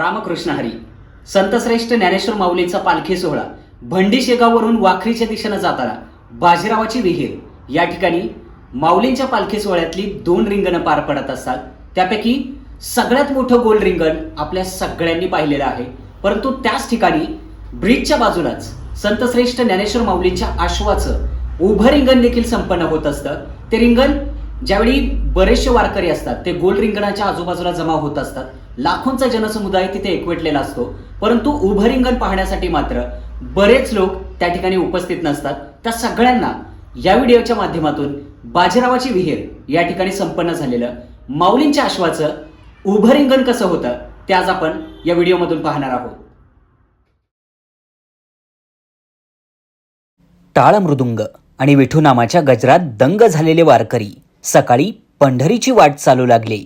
रामकृष्ण हरी संतश्रेष्ठ ज्ञानेश्वर माऊलींचा पालखी सोहळा भंडी शेगाववरून वाखरीच्या दिशेनं जाताना बाजीरावाची विहीर. या ठिकाणी माऊलींच्या पालखी सोहळ्यातली दोन रिंगणं पार पडत असतात. त्यापैकी सगळ्यात मोठं गोल रिंगण आपल्या सगळ्यांनी पाहिलेलं आहे. परंतु त्याच ठिकाणी ब्रिजच्या बाजूलाच संतश्रेष्ठ ज्ञानेश्वर माऊलींच्या आश्वाचं उभं रिंगण देखील संपन्न होत असतं. ते रिंगण ज्यावेळी बरेचसे वारकरी असतात ते गोल रिंगणाच्या आजूबाजूला जमा होत असतात. लाखोंचा जनसमुदाय तिथे एकवटलेला असतो. परंतु उभं रिंगण पाहण्यासाठी मात्र बरेच लोक त्या ठिकाणी उपस्थित नसतात. त्या सगळ्यांना या व्हिडिओच्या माध्यमातून बाजीरावाची विहीर या ठिकाणी संपन्न झालेलं माऊलींच्या आश्वाचं उभं रिंगण कसं होतं ते आज आपण या व्हिडिओमधून पाहणार आहोत. टाळ मृदुंग आणि विठू नामाच्या गजरात दंग झालेले वारकरी. सकाळी पंढरीची वाट चालू लागले.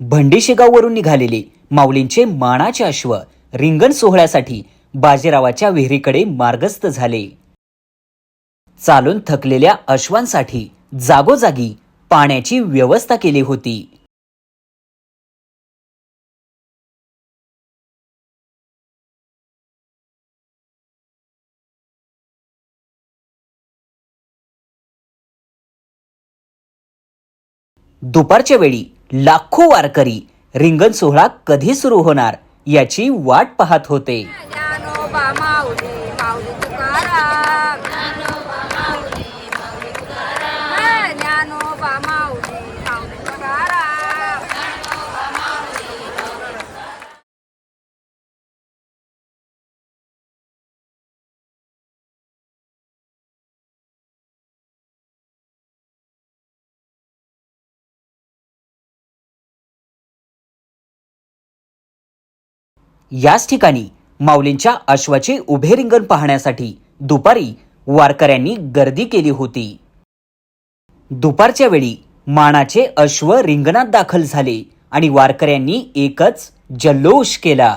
भंडीशेगाववरून निघालेले माऊलींचे मानाचे अश्व रिंगण सोहळ्यासाठी बाजीरावाच्या विहिरीकडे मार्गस्थ झाले. चालून थकलेल्या अश्वांसाठी जागोजागी पाण्याची व्यवस्था केली होती. दुपारच्या वेळी लाखो वारकरी रिंगण सोहळा कधी सुरू होणार याची वाट पाहत होते. याच ठिकाणी माऊलींच्या अश्वाचे उभे रिंगण पाहण्यासाठी दुपारी वारकऱ्यांनी गर्दी केली होती. दुपारच्या वेळी मानाचे अश्व रिंगणात दाखल झाले आणि वारकऱ्यांनी एकच जल्लोष केला.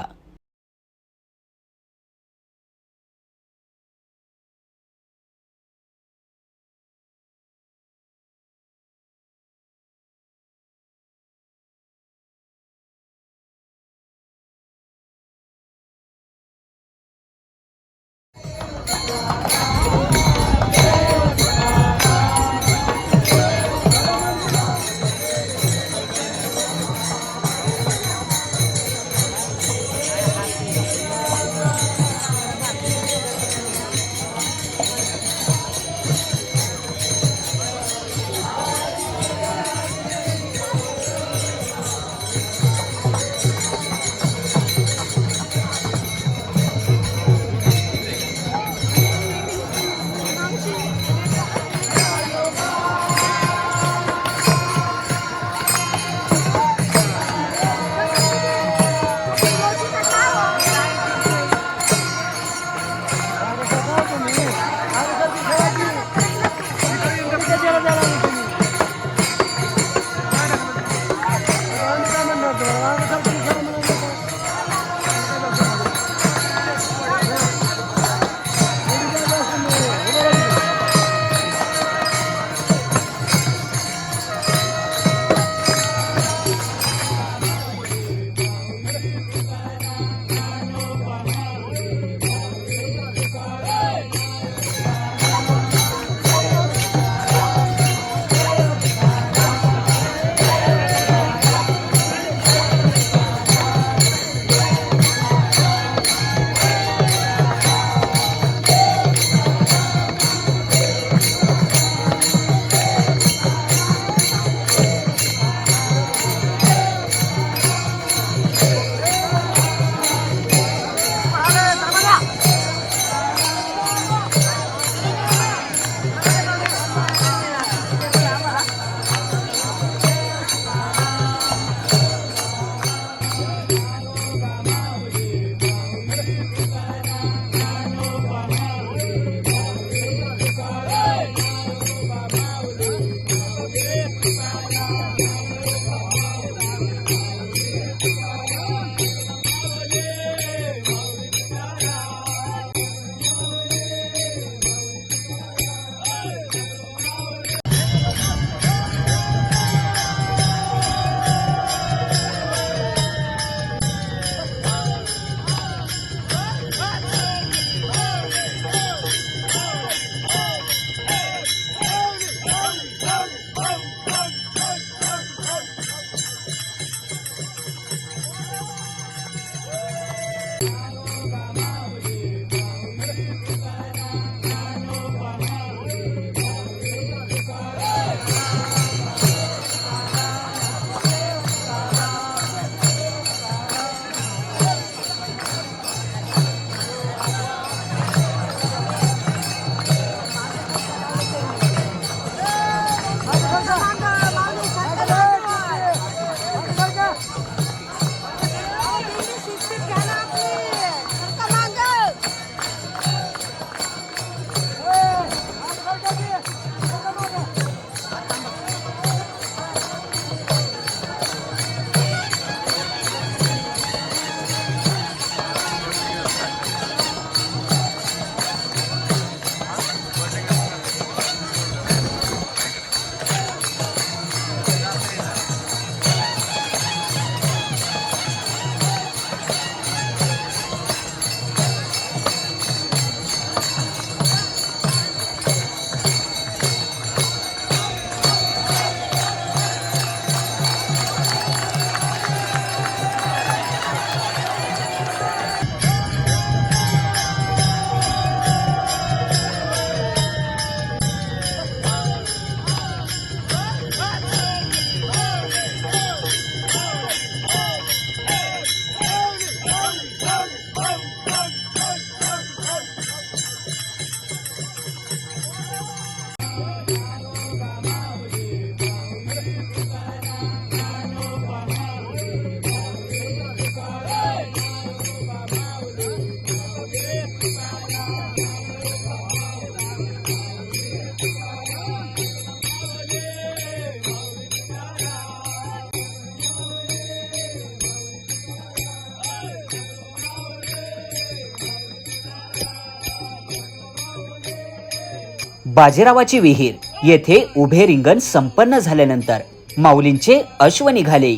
बाजीरावाची विहीर. येथे उभे रिंगण संपन्न झाल्यानंतर माऊलींचे अश्व निघाले.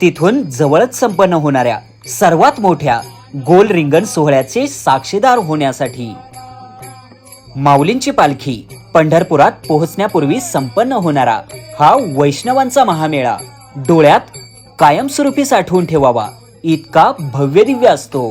तिथून जवळच संपन्न होणाऱ्या सर्वात मोठ्या गोल रिंगण सोहळ्याचे साक्षीदार होण्यासाठी माऊलींची पालखी पंढरपुरात पोहोचण्यापूर्वी संपन्न होणारा हा वैष्णवांचा महामेळा डोळ्यात कायमस्वरूपी साठवून ठेवावा इतका भव्य दिव्य असतो.